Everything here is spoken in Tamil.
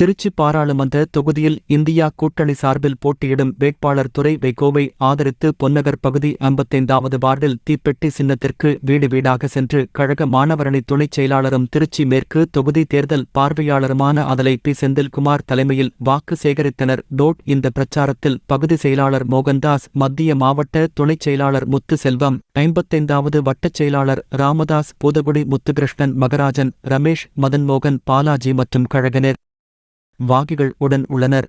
திருச்சி பாராளுமன்ற தொகுதியில் இந்தியா கூட்டணி சார்பில் போட்டியிடும் வேட்பாளர் துறை வைகோவை ஆதரித்து பொன்னகர் பகுதி ஐம்பத்தைந்தாவது வார்டில் தீப்பெட்டி சின்னத்திற்கு வீடு வீடாக சென்று கழக மாணவரணி துணைச் செயலாளரும் திருச்சி மேற்கு தொகுதி தேர்தல் பார்வையாளருமான அதலை பி. செந்தில்குமார் தலைமையில் வாக்கு சேகரித்தனர். டோட் இந்த பிரச்சாரத்தில் பகுதி செயலாளர் மோகன்தாஸ் மத்திய மாவட்ட துணைச் செயலாளர் முத்து செல்வம் ஐம்பத்தைந்தாவது வட்டச் செயலாளர் ராமதாஸ் பூதகுடி முத்துகிருஷ்ணன் மகராஜன் ரமேஷ் மதன்மோகன் பாலாஜி மற்றும் கழகனர். வாகிகள் உடன் உள்ளனர்